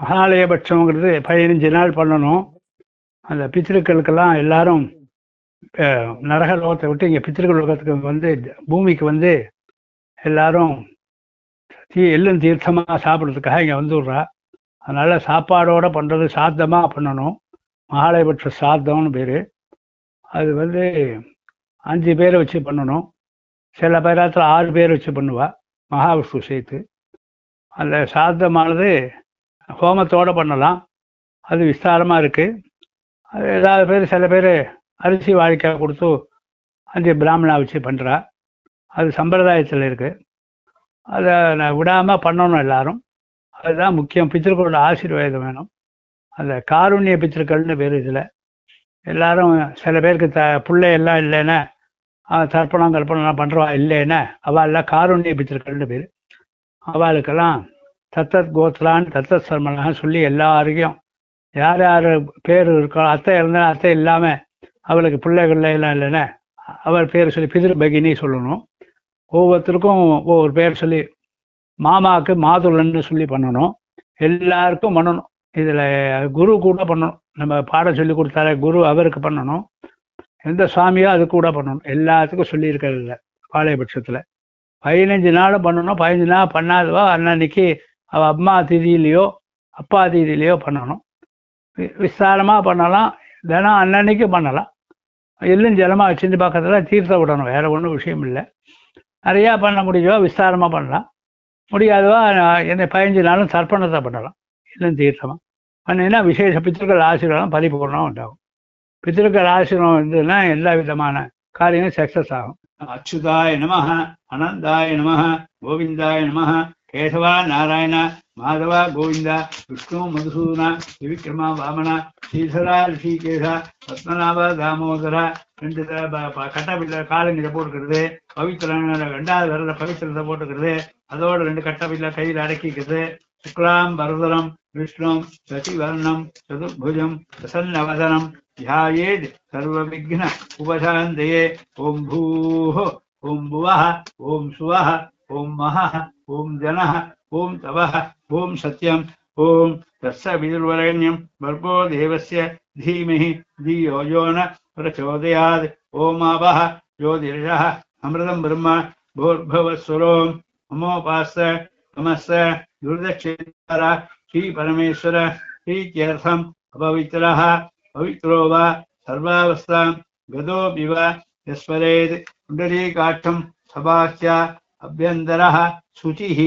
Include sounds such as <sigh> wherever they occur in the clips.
மகாலயபட்சங்கிறது பதினஞ்சு நாள் பண்ணணும். அந்த பித்திருக்களுக்கெல்லாம் எல்லாரும் நரக லோகத்தை விட்டு இங்கே பித்திருக்கள் லோகத்துக்கு வந்து பூமிக்கு வந்து எல்லாரும் தீ எள்ளும் தீர்த்தமாக சாப்பிட்றதுக்காக இங்கே வந்துடுறா. அதனால சாப்பாடோட பண்ணுறது சாத்தமாக பண்ணணும். மகாலயபட்ச சாத்தம்னு பேர். அது வந்து அஞ்சு பேரை வச்சு பண்ணணும். சில பேராத்தில் ஆறு பேர் வச்சு பண்ணுவா. மகாவிஷ்ணு சேர்த்து. அந்த சாத்தமானது ஹோமத்தோடு பண்ணலாம். அது விஸ்தாரமாக இருக்குது அது ஏதாவது பேர் சில பேர் அரிசி வாழைக்காய் கொடுத்து அந்த பிராமணா வச்சு பண்ணுறா அது சம்பிரதாயத்தில் இருக்குது அதை நான் விடாமல் பண்ணணும் எல்லாரும். அதுதான் முக்கியம். பித்திருக்களோட ஆசீர்வாதம் வேணும். அந்த காருண்ய பித்திருக்கள்னு பேர் இதில். எல்லாரும் சில பேருக்கு த பிள்ளை எல்லாம் இல்லைன்னா தர்ப்பணம் கற்பனைலாம் பண்ணுறவா இல்லைன்னா அவள் காருண்ய பித்திருக்கள்னு பேர். அவளுக்கெல்லாம் தத்தத் கோத்ரான்னு தத்தத் சர்மனாக சொல்லி எல்லாருக்கும் யார் யார் பேர் இருக்கோ அத்தை இருந்தால் அத்தை இல்லாமல் அவளுக்கு பிள்ளைகள் எல்லாம் இல்லைன்னா அவர் பேர் சொல்லி பிதிரு பகினி சொல்லணும். ஒவ்வொருத்தருக்கும் ஒவ்வொரு பேர் சொல்லி மாமாவுக்கு மாதுளன்னு சொல்லி பண்ணணும். எல்லாருக்கும் பண்ணணும். இதில் குரு கூட பண்ணணும். நம்ம பாடம் சொல்லி கொடுத்தாரு குரு அவருக்கு பண்ணணும். எந்த சுவாமியோ அது கூட பண்ணணும். எல்லாத்துக்கும் சொல்லியிருக்கிறது இல்லை. பாளையபட்சத்தில் பதினஞ்சு நாளும் பண்ணணும். பதினஞ்சு நாள் பண்ணாதவா? அன்னன்னைக்கு அவள் அம்மா திதியிலையோ அப்பா திதியிலையோ பண்ணணும். வி- பண்ணலாம். தினம் அன்னன்னைக்கு பண்ணலாம். எள்ளும் ஜலமாக வச்சுட்டு பக்கத்தில் தீர்த்த விடணும். வேற ஒன்றும் விஷயம் இல்லை. நிறையா பண்ண முடியுமோ விஸ்தாரமாக பண்ணலாம். முடியாதவா என்ன பதினஞ்சு நாளும் தர்ப்பணத்தை பண்ணலாம். எள்ளும் தீர்த்தமாக பண்ணினா விசேஷ பித்திருக்கள் ஆசீர்வாதம் பரிபூர்ணம் உண்டாகும் பித்திருக்கள் ஆசீர்வாதம் இருந்ததுன்னா எல்லா விதமான காரியங்களும் சக்ஸஸ் ஆகும். அச்சுதாய நம அனந்தாய நம கோவிந்தாய நம ಕೇಶವ நாராயணா மாதவா கோவிந்தா விஷ்ணு ಮಧುಸೂದನ ತ್ರಿವಿಕ್ರಮ ವಾಮನ ಶ್ರೀಧರ ಋಷಿಕೇಶ பத்மநாப தாமோதர ரெண்டு கட்டப்பில்ல காலங்கிட்ட போட்டுக்கிறது பவித்திரன் ரெண்டாவது வரத பவித்திரத்தை போட்டுக்கிறது அதோட ரெண்டு கட்டப்பில்ல கையில் அடக்கிக்கிறது சுக்லாம் பரதரம் விஷ்ணு சதிவர்ணம் சதுர்புஜம் பிரசன்னவதனம் தியாயேத் சர்வ விக்ன உபசாந்தயே ஓம் பூஹோ ஓம் புவஹ ஓம் சுவஹ ॐ महः ॐ जनः ॐ तवः ॐ सत्यम् ॐ तस्य विदुर्वरेण्यं भर्गो देवस्य धीमहि धियो यो न प्रचोदयात्। आवः ज्योतिषः अमृतं ब्रह्म, भूर्भुवस्वरोम् ममोपास्य नमस्य दुर्दक्षितार श्रीपरमेश्वर, प्रीत्यर्थम्, अपवित्रः, पवित्रो वा सर्वावस्थां गतोऽपि वा यस्मरेत् कुण्डलीकाष्ठं सभाश्च अभ्यन्तरः शुचिः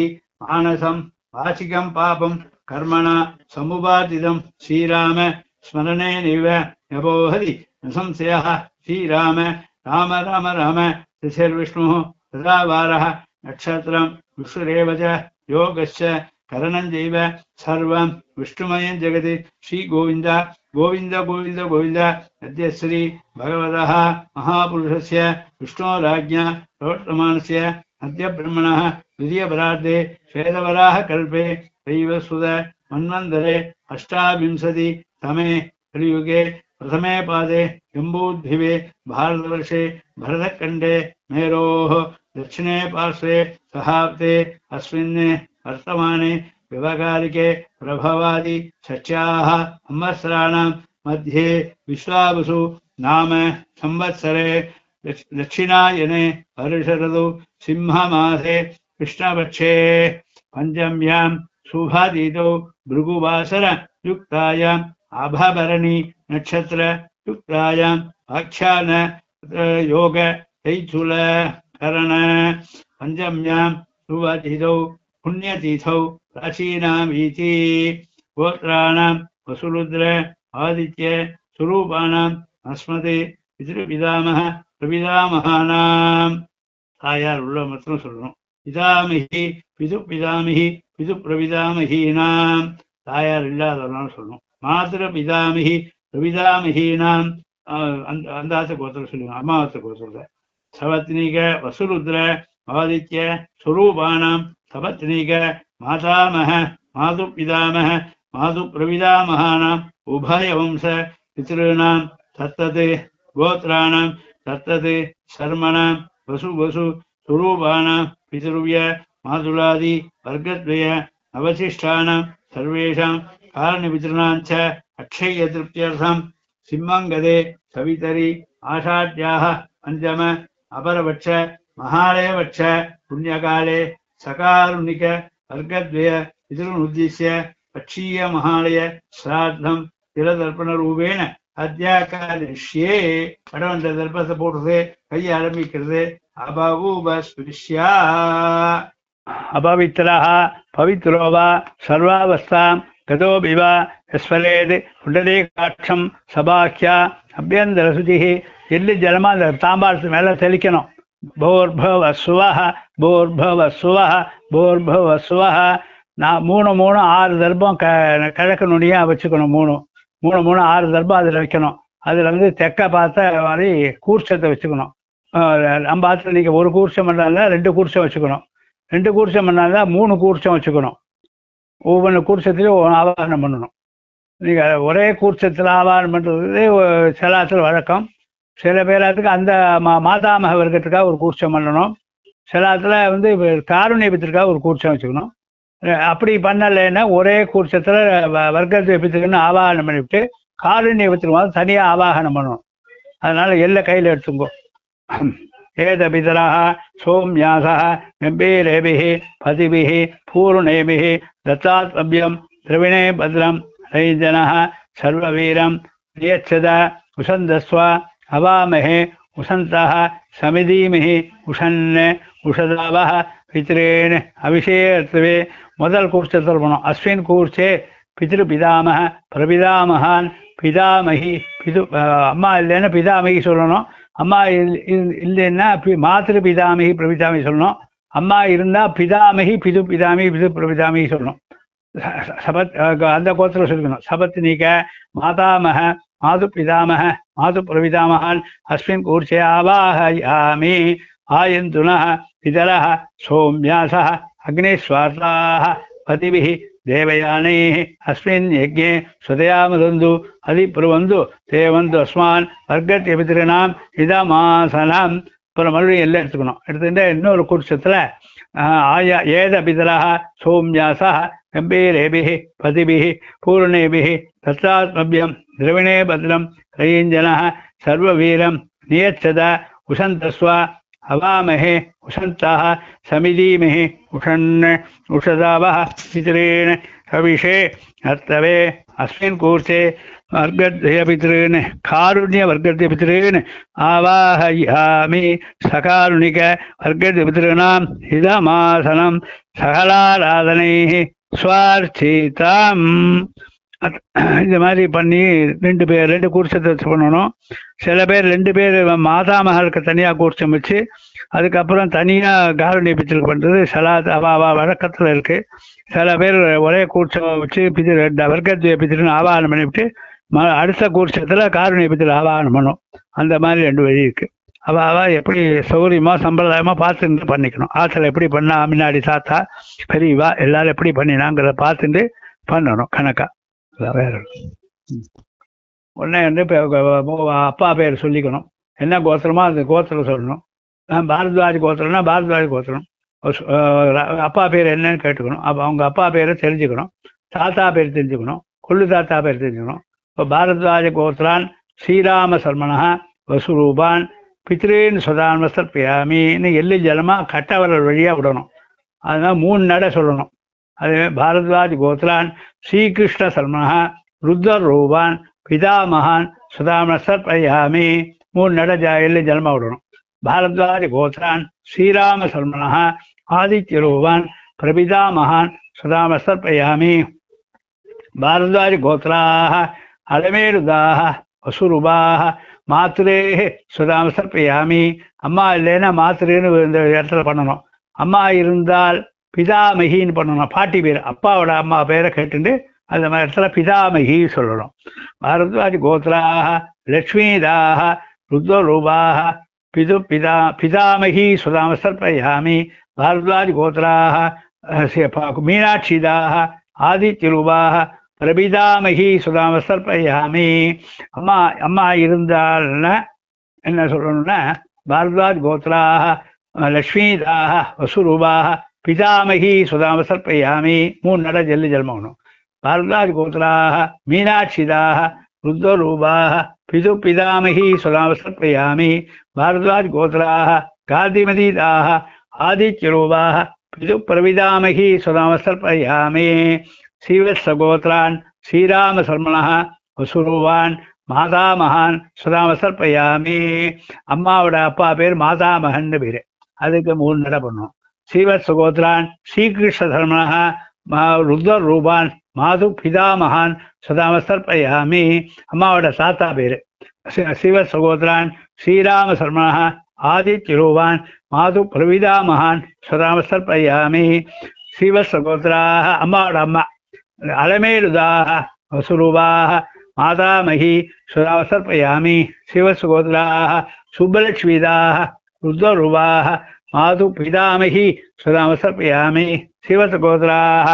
मानसं, वाचिकं पापं, कर्मणा समुपादितं। श्रीराम स्मरणेनैव नभोहति न संशयः श्रीराम। राम राम राम। ऋषिर्विष्णुः तदावारः नक्षत्रं विष्णुरेव च योगश्च करणं चैव सर्वं। विष्णुमयं जगति श्रीगोविन्द। गोविन्द गोविन्द गोविन्द। अद्य श्री भगवतः महापुरुषस्य विष्णोराज्ञा प्रवर्तमानस्य अद्य ब्रह्मणः द्वितीयपरार्धे श्वेतवराह कल्पे दैवसुद मन्वन्तरे अष्टाविंशति तमे कलियुगे, प्रथमे पादे जम्बूद्भिवे भारतवर्षे भरतखण्डे, मेरोः दक्षिणे पार्श्वे सहाब्दे अस्मिन् वर्तमाने व्यवहारिके प्रभवादि षट्याः संवत्सराणां मध्ये विश्वावसु नाम संवत्सरे दक्षिणायने हर्षरतौ सिंहमासे कृष्णपक्षे। पञ्चम्याम् शुभादीतौ भृगुवासरयुक्तायाम् नक्षत्र नक्षत्रयुक्तायाम् आख्यान योग तैथुल करण पञ्चम्याम् शुभातीतौ पुण्यतीथौ प्राचीनामीति। गोत्राणाम् वसुरुद्र, आदित्य स्वरूपाणाम् अस्मते पितृपितामह பிதிருபிதாமக பிரபிதாமகானாம் தாயார் உள்ள மட்டும் சொல்லணும். பிதாமகி பிது பிதாமகி பிது பிரபிதாமகீனாம் தாயார் இல்லாதவனாலும் சொல்லணும். மாத்திர பிதாமகி பிரபிதாமகீனாம் ஆஹ் அந்த அந்தாத்த கோத்திரம் சொல்லுங்க அமாவாசை கோத்திரத்தை. சவத்னீக வசுருத்ர ஆதித்ய சுரூபானாம். சபத்னீக மாதாமக மாது பிதாமக மாது பிரபிதாமகானாம் உபயவம்ச பித்ருணாம் தத்தது கோத்ராணாம் சத்தது சர்மண வசு வசு சுரூபான பிதுருவிய மாதுலாதி வர்க்கத்வய அவசிஷ்டானாம் சர்வேஷாம் காரணபிதிருணாஞ்ச அக்ஷய திருப்தியர்த்தம் சிம்மங்கதே சவிதரி ஆஷாட்யாக பஞ்சம அபரபட்ச மகாலயபட்ச புண்ணியகாலே சகாருணிக வர்க்கத்வய பிதருனுத்திய பட்சீய மகாலய ஸ்ராத்தம் திலதர்ப்பணரூபேண அத்தியாகாரிஷ்யே படம் அந்த தர்பத்தை போடுறது கையை ஆரம்பிக்கிறது அபபூபஸ்பிஷ்யா அபவித்திரா பவித்ரோவா சர்வாவஸ்தாம் கதோபிவா ஸ்வரேது உடலே காட்சம் சபாக்கியா அபியந்தர சுதிகி எள்ளு ஜலமாக அந்த தாம்பாரத்து மேலே தெளிக்கணும். போர்பவ சுவஹ போர்பவ சுவஹ போர்பவ சுவஹ. நான் மூணு மூணு ஆறு தர்பம் க கிழக்கு நுனியாக வச்சுக்கணும் மூணு. மூணு மூணு ஆறு தர்ப்பம் அதில் வைக்கணும். அதில் வந்து தெக்க பார்த்த மாதிரி கூர்ச்சத்தை வச்சுக்கணும். நம்ம ஆத்துல நீங்கள் ஒரு கூர்ச்சம் பண்ணால ரெண்டு கூர்ச்சம் வச்சுக்கணும். ரெண்டு கூர்ச்சம் பண்ணால மூணு கூர்ச்சம் வச்சுக்கணும். ஒவ்வொன்று கூர்ச்சத்துலையும் ஒவ்வொரு ஆவாகனம் பண்ணணும். நீங்கள் ஒரே கூர்ச்சத்தில் ஆவாகனம் பண்ணுறது சிலாத்தில் வழக்கம். சில பேராத்துக்கு அந்த மா மாதாமக வர்க்கத்துக்காக ஒரு கூர்ச்சம் பண்ணணும். சிலாத்தில் வந்து காருண்யபத்திற்காக ஒரு கூர்ச்சம் வச்சுக்கணும். அப்படி பண்ணலைன்னா ஒரே கூச்சத்தில் வர்க்கத்தை பித்துக்குன்னு ஆவாகனம் பண்ணிவிட்டு காலனி வித்துக்குமாவது தனியாக ஆவாகனம் பண்ணணும். அதனால எல்லாம் கையில் எடுத்துங்கோ ஏதபிதராக சோம்யாசக கம்பீரேபிகி பதிபிகி பூர்ணேபிகி தத்தாத்மபியம் திரவிணே பத்ரம் ரைஜனக சர்வவீரம் நியச்சத உசந்தஸ்வ அவாமகே உசந்தா சமிதீமிகி உஷன் உஷதாவ பித்ரேன் அபிஷேகத்துவே முதல் கூர்ச்சை சொல்லணும் அஸ்வின் கூர்ச்சே பிதிரு பிதாமக பிரபிதாமகான் பிதாமகி பிது அம்மா இல்லைன்னா பிதாமகி சொல்லணும். அம்மா இல்லைன்னா மாத்திரு பிதாமகி பிரபிதாமகி சொல்லணும். அம்மா இருந்தால் பிதாமகி பிது பிதாமி பிது பிரபிதாமகி சொல்லணும் சபத் அந்த கோத்திரம் சொல்லிக்கணும். சபத் நீக்க மாதாமக மாது பிதாமக மாது பிரபிதாமகான் அஸ்மின் கூர்ச்சே ஆவாஹயாமி. ஆயந்துனः पितरः सौम्यासः अग्निस्वार्ताः पतिभिः देवयानैः अस्मिन् यज्ञे स्वदयामदन्तु अधिब्रुवन्तु ते वन्तु अस्मान् वर्गत्य पितॄणाम् இதமாசனம் அப்புறம் மறுபடியும் எல்லாம் எடுத்துக்கணும் எடுத்துட்டு இன்னொரு குருஷத்தில் ஆய ஏத பிதரः சோம்யாசः गम्भीरेभिः पतिभिः पूर्णेभिः तत्रात्मभ्यं द्रविणे भद्रं रयीञ्जनः सर्ववीरं नियच्छद उशन्तस्व हवामहे उषन्ताः समिदीमहि उषण उषदाव पितॄन् हविषे हर्तवे, अस्मिन् कूर्चे वर्गद्वयपितॄन्, कारुण्यवर्गद्वयपितॄन्, आवाहयामि सकारुणिकवर्गद्वयपितॄणाम् हितमासनं, सकलाराधनैः स्वार्थिताम्। <clears throat> இந்த மாதிரி பண்ணி ரெண்டு பேர் ரெண்டு கூர்ச்சத்தை வச்சு பண்ணணும். சில பேர் ரெண்டு பேர் மாதா மகளுக்கு தனியாக கூர்ச்சம் வச்சு அதுக்கப்புறம் தனியாக காரணி பிச்சல் பண்ணுறது சலாத் அவா வழக்கத்தில் இருக்குது சில பேர் ஒரே கூர்ச்சம் வச்சு பிதிரு ரெண்டு வர்க்கத்துவ பித்திருன்னு ஆவாகனம் பண்ணிவிட்டு ம அடுத்த கூர்ச்சத்தில் காரணி பிச்சல் ஆவாகனம் பண்ணும். அந்த மாதிரி ரெண்டு வழி இருக்குது அவள் அவள் எப்படி சௌகரியமாக சம்பிரதாயமாக பார்த்துட்டு பண்ணிக்கணும். ஆற்றுல எப்படி பண்ணா முன்னாடி தாத்தா பெரியவா எல்லாரும் எப்படி பண்ணினாங்கிறத பார்த்துட்டு பண்ணணும் கணக்காக வேற உடனே வந்து இப்போ அப்பா பேர் சொல்லிக்கணும். என்ன கோத்திரமோ அந்த கோத்திரம் சொல்லணும். பாரத்வாஜ் கோத்திரம்னா பாரத்வாஜ் கோத்திரம். அப்பா பேர் என்னன்னு கேட்டுக்கணும். அப்போ அவங்க அப்பா பேரை தெரிஞ்சுக்கணும். தாத்தா பேர் தெரிஞ்சுக்கணும். கொள்ளு தாத்தா பேர் தெரிஞ்சுக்கணும். இப்போ பாரத்வாஜ கோத்திரான் ஸ்ரீராம சர்மனா வசுரூபான் பித்ரேன் சுதான்ம பியாமின்னு எள்ளு ஜலமாக கட்டவரல் வழியாக விடணும். அதனால் மூணு நடை சொல்லணும். அதே பாரத்வாஜ் கோத்ரான் ஸ்ரீகிருஷ்ண சர்மனா ருத்ர ரூபான் பிதாமகான் சுதாமசர் பயாமி மூணு நடை ஜ எள்ளு விடணும். பாரத்வாஜ் கோத்ரான் ஸ்ரீராம சர்மனா ஆதித்ய ரூபான் பிரபிதாமகான் சுதாமசர் பயாமி பாரத்வாஜ் கோத்ராக அலமேருதாः வசுருபாः மாத்திரேः சுதாமசர் பயாமி அம்மா இல்லைன்னா மாத்திரேன்னு இந்த இடத்துல பண்ணணும். அம்மா இருந்தால் பிதாமகின்னு பண்ணணும். பாட்டி பேர் அப்பாவோட அம்மா பேரை கேட்டுட்டு அந்த மாதிரி இடத்துல பிதாமகி சொல்லணும். பாரத்வாஜ் கோத்ராக லக்ஷ்மிதாக ருத்வரூபாக பிது பிதா பிதாமகி சுதாம சர்ப்பயாமி பாரத்வாஜ் கோத்ராக மீனாட்சிதாக சி- ப- ஆதித்யரூபாக பிரபிதாமகி சுதாம அம்மா அம்மா இருந்தால்னா என்ன சொல்லணும்னா பாரத்வாஜ் கோத்ராக லக்ஷ்மிதாக வசுரூபாக பிதாமகி சுதாம சர்ப்பயாமி. மூணு நட ஜல்லி ஜல்மகனும். பார்தாதி கோத்ராக மீனாட்சிதாக ருத்வரூபாக பிது பிதாமகி சுதாம சர்ப்பயாமி. பாரத்வாஜ் கோத்ராக காந்திமதீதாக ஆதித்யரூபாக பிது பிரவிதாமகி சுதாம சர்ப்பயாமி. சீவத்சகோத்ரான் ஸ்ரீராமசர்மணா வசுருவான் மாதாமகான் சுதாமசர்ப்பயாமி அம்மாவோட அப்பா பேர் மாதாமகன் பேர். அதுக்கு மூணு நட பண்ணும். ஸ்ரீவத் சுகோத்ரான் ஸ்ரீகிருஷ்ண தர்மனக ருத்ரூபான் மாது பிதாமகான் சதாம சர்ப்பயாமி அம்மாவோட சாத்தா பேர். ஸ்ரீவத் சுகோத்ரான் ஸ்ரீராம சர்மனக ஆதித்யரூபான் மாது பிரவிதாமகான் சதாம சர்ப்பயாமி ஸ்ரீவத் சுகோத்ராக அம்மாவோட அம்மா. அலமேலுதாக வசுரூபாக மாதாமகி சுதாம சர்ப்பயாமி ஸ்ரீவத் சுகோத்ராக சுப்பலட்சுமிதாக ருத்ரூபாக மாது பிதாமகி சுதாமசப்பியாமி சிவசகோதராக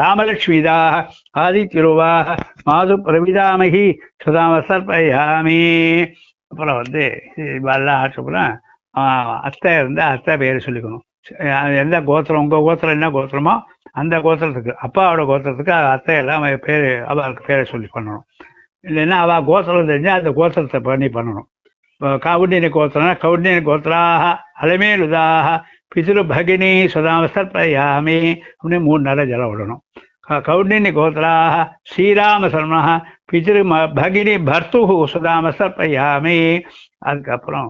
ராமலட்சுமிதாக ஆதித்திருவாக மாது பிரபிதாமகி சுதாமசர்பயாமி அப்புறம் வந்து இதெல்லாம் ஆச்சப்புறம் அத்தை இருந்தால் அத்தை பேர் சொல்லிக்கணும். எந்த கோத்திரம் உங்கள் கோத்திரம் என்ன கோத்திரமோ அந்த கோத்திரத்துக்கு அப்பாவோட கோத்திரத்துக்கு அத்தை எல்லாம் பேர் அவளுக்கு பேரை சொல்லி பண்ணணும். இல்லைன்னா அவள் கோத்திரம் தெரிஞ்சால் அந்த கோத்திரத்தை பண்ணி பண்ணணும். கவுண்டினி கோத்திரம்னா கவுண்டினி கோத்திராக அலமேலுதாக பிதிரு பகினி சுதாமசர்ப்பயாமி அப்படின்னு மூணு நேரம் ஜலம் விடணும். கவுண்டினி கோத்திராக ஸ்ரீராம சர்மः பிதிரு பகினி பர்த்து சுதாமசர்ப்பயாமி அதுக்கப்புறம்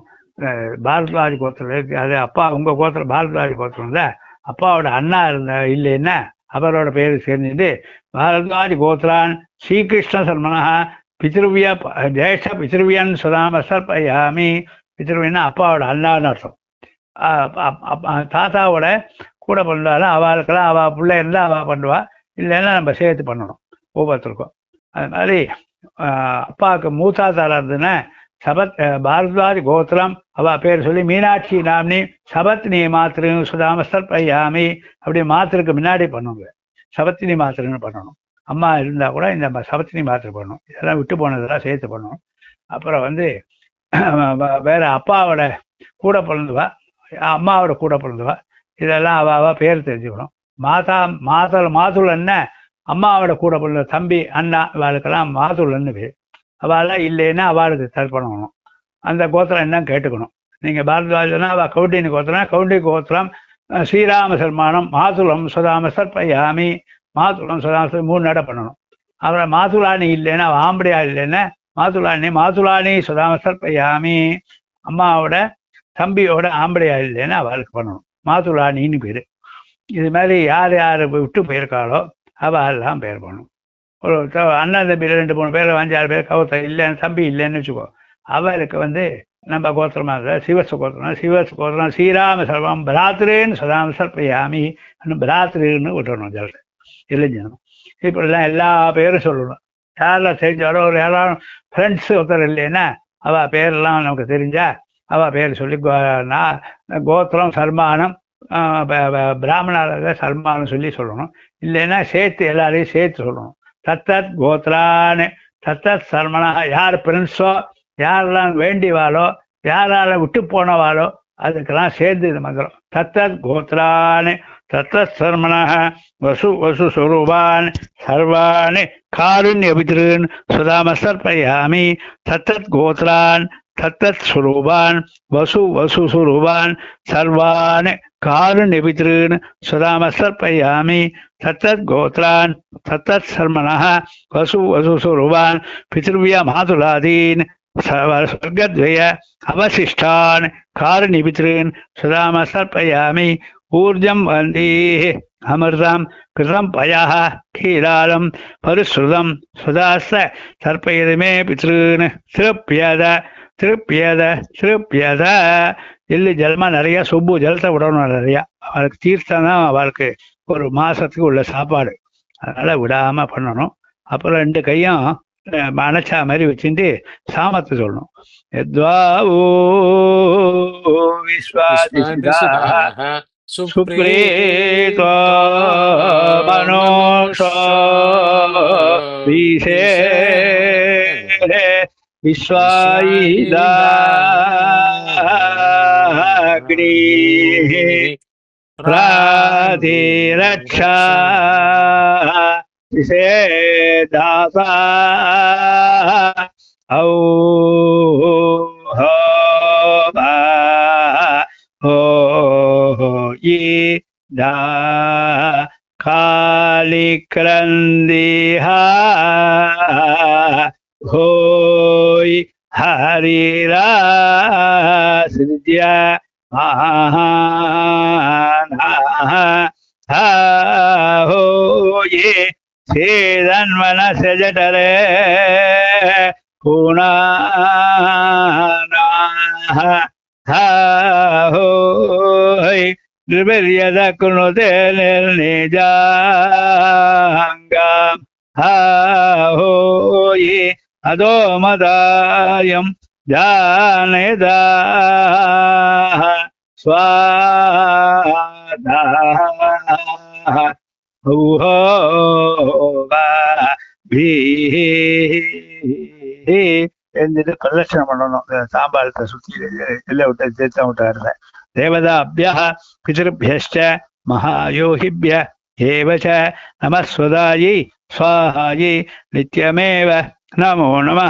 பாரத்ராஜ் கோத்திரம் இருக்கு. அது அப்பா உங்கள் கோத்திரம் பாரத்ராஜ் கோத்திரம் தான் அப்பாவோட அண்ணா இருந்த இல்லைன்னா அவரோட பேர் சேர்ந்துட்டு பாரத்ராஜ் கோத்ரான் ஸ்ரீகிருஷ்ண சர்மனா பிதிருவியா ஜேஷ்ட பித்ருவியன் சுதாம சர்பயாமி பித்ருவியன்னா அப்பாவோட அண்ணான்னு அர்த்தம். தாத்தாவோட கூட பண்ணாலும் அவளுக்கெல்லாம் அவள் பிள்ளை இருந்தால் அவள் பண்ணுவா. இல்லைன்னா நம்ம சேர்த்து பண்ணணும் ஒவ்வொருத்தருக்கும். அது மாதிரி அப்பாவுக்கு மூத்தாத்தால இருந்துன்னா சபத் பாரத்வாஜ் கோத்திரம் அவ பேர் சொல்லி மீனாட்சி நாமினி சபத்னி மாத்திரு சுதாமஸ்தர் பையாமி அப்படி மாத்திருக்கு முன்னாடி பண்ணுங்க சபத்தினி மாத்திரன்னு பண்ணணும். அம்மா இருந்தா கூட இந்த சபத்தினி மாத்திரை பண்ணணும் இதெல்லாம் விட்டு போனதெல்லாம் சேர்த்து பண்ணணும் அப்புறம் வந்து <clears throat> வேற அப்பாவோட கூட பிறந்தவா. அம்மாவோட கூட பிறந்தவா. இதெல்லாம் அவ அவ பேர் தெரிஞ்சுக்கணும். மாதா மாதல் மாதுளன்னு அம்மாவோட கூட பிறந்த தம்பி அண்ணா இவாளுக்கெல்லாம் மாதுளன்னு பேர். அவளாம் இல்லைன்னா அவளுக்கு தர்ப்பணம் அந்த கோத்திரம் என்ன கேட்டுக்கணும். நீங்கள் பாரத்வாஜனா அவள் கவுண்டின்னு கோத்திரம் கவுண்டி கோத்திரம் ஸ்ரீராம சர்மானம் மாதுளம் சுதாம சர்ப்பயாமி மாசுலம் சுதாம மூணு நடை பண்ணணும். அப்புறம் மாதுளானி இல்லைன்னா ஆம்படியா இல்லைன்னா மாதுளானி மாதுளானி சுதாம சர்ப்பயாமி அம்மாவோட தம்பியோட ஆம்படியா இல்லைன்னா அவளுக்கு பண்ணணும். மாதுளானின்னு பேர். இது மாதிரி யார் யார் விட்டு போயிருக்காளோ அவெல்லாம் பேர் பண்ணும். ஒரு அண்ணன் தம்பி ரெண்டு மூணு பேர் அஞ்சு ஆறு பேர் கவுத்த இல்லைன்னு தம்பி இல்லைன்னு வச்சுக்கோ அவருக்கு வந்து நம்ம கோத்திரமா இருக்கிற சிவச கோத்திரம் சிவச கோத்திரம் ஸ்ரீராம சர்வம் பிராத்திரேன்னு சதாம் சர்ப்பயாமி பிராத்திரின்னு விட்டுறணும் ஜலத்தை இளைஞனும் இப்படிலாம் எல்லா பேரும் சொல்லணும். யாரெல்லாம் தெரிஞ்சாலும் ஒரு யாரும் ஃப்ரெண்ட்ஸ் ஒருத்தர் இல்லைன்னா அவள் பேரெல்லாம் நமக்கு தெரிஞ்சா அவள் பேர் சொல்லி கோத்திரம் சல்மானம் பிராமணால சல்மானம் சொல்லி சொல்லணும். இல்லைன்னா சேர்த்து எல்லாரையும் சேர்த்து சொல்லணும். தத்தத் கோத்ரான்னு தத்தத் சல்மனா யார் பிரின்ஸோ யாரெல்லாம் வேண்டிவாளோ யாரால விட்டு போனவாளோ அதுக்கெல்லாம் சேர்ந்து இது மந்திரம். தத்தத் கோத்ரான்னு தத்தத் சர்மனः வசு வசு சுரூபான் சர்வாணி காருண்யபிதிருன் சுதாமசர்ப்பயாமி தத்தத் கோத்ரான் தத்தத் சுரூபான் வசு வசு சுரூபான் சர்வான் காருண்யபிதிருன் சுதாமசர்ப்பயாமி தத்தத் கோத்ரான் தத்தத் சர்மனः ஊர்ஜம் வந்தீः. அமிர்தம் கிருதம் பயாக கீழாலம் பரிசுதம் சுதாச சர்ப்பயதுமே பித்ருன்னு திருப்பியத திருப்பியத திருப்பியத. எள்ளு ஜலமா நிறைய சுப்பு ஜலத்தை விடணும் நிறையா. அவளுக்கு தீர்த்தம் தான் அவளுக்கு ஒரு மாசத்துக்கு உள்ள சாப்பாடு. அதனால விடாம பண்ணணும். அப்புறம் ரெண்டு கையும் அணைச்சா மாதிரி வச்சுட்டு சாமத்தை சொல்லணும். எத்வாவோ সুপ্রেত মনুষ বিষে বিশ্বাগ্নি রাধে রক্ষা সে দাসা ঔ ida kalikrandiha hoy harira sridya mahana hoye சேதன்மன செஜடரே Guna ದ್ರಿಬೆರ್ಯದಕುನುತೆ ನಿರ್ನಿಜಾಂಗ ಹೋಯಿ ಅದೋ ಮದಾಯಂ ಜಾನದ ಸ್ವಾದ எழுந்துட்டு பிரதட்சணம் பண்ணணும் சாம்பாரத்தை சுற்றி எல்லாம் விட்டு சேர்த்தா விட்டு தேவதாபிய பிதபியச்ச மகாயோகிபிய ஏவச்ச நமஸ்வதாயி சுவாஹாயி நித்யமேவ நமோ நம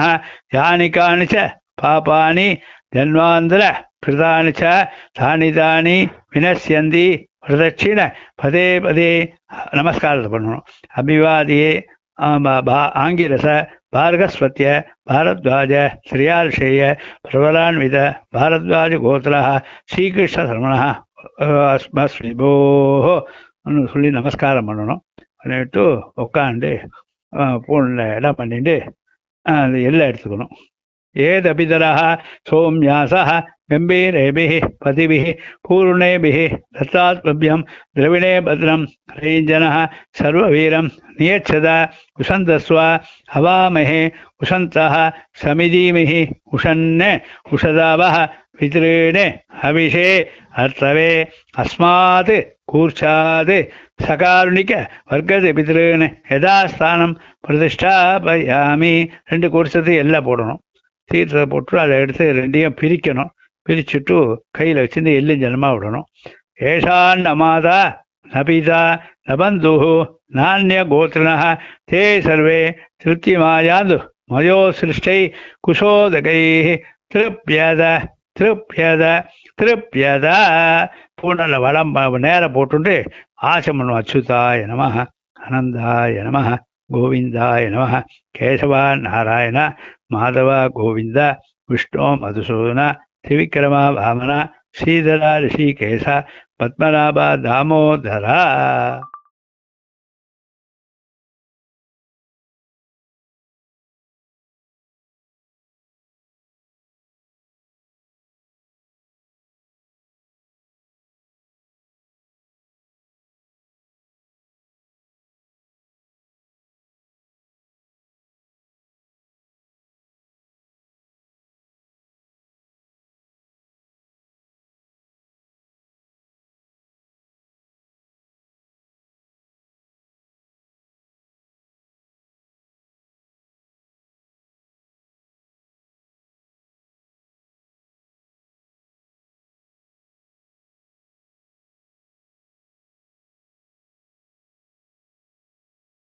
யானி காணி ச பாபானி ஜன்மாந்திர கிருதானி ச தானி தானி வினசியந்தி பிரதட்சிண பதே பதே நமஸ்காரத்தை பண்ணணும் அபிவாதியே ஆங்கிலச பார்கஸ்வத்திய பாரத்வாஜ ஸ்ரீயார்ஷேய பிரபலான்வித பாரத்வாஜ கோத்திரா ஸ்ரீகிருஷ்ண சரமணா அஸ்மஸ்விபோன்னு சொல்லி நமஸ்காரம் பண்ணணும். பண்ணிவிட்டு உட்காந்து பூனில் இடம் பண்ணிட்டு அந்த எல்லாம் எடுத்துக்கணும். ஏதபிதரः சோம்யாசः கம்பீரேபிः பதிभिः பூர்ணேபிः தத்தாத்மபியம் திரவிணே பத்ரம் ரீஞ்சனः சர்வவீரம் நியச்சத உஷந்தஸ்வ ஹவாமஹே உஷந்தः சமிதீமிஹி உஷன்ன உஷதாவः பித்ரீணே அபிஷே அர்த்தவே அஸ்மாத் கூர்ச்சாது சகாருணிக வர்க்கது பித்ருன்னு யதாஸ்தானம் பிரதிஷ்டாபயாமி. ரெண்டு கூர்ச்சத்து எல்லாம் போடணும். சீட்டில் போட்டு அதை எடுத்து ரெண்டையும் பிரிக்கணும். பிரிச்சுட்டு கையில் வச்சுருந்து எல்லும் ஜனமாக விடணும். ஏஷான் நமாதா நபிதா நபந்து நானிய கோத்திரண தே சர்வே திருப்திமாயாது மயோ சிருஷ்டை குஷோதகை திருப்பியத திருப்பியத திருப்பியத பூனல வளம் நேரம் போட்டுண்டு ஆசை பண்ணும். அச்சுதாய நம அனந்தாய நம கோவிந்தாய நம கேசவா நாராயண மாதவா கோவிந்தா விஷ்ணோ மதுசூதனா திவிக்ரமா வாமனா ஸ்ரீதரா ரிஷிகேசா பத்மநாபா தாமோதரா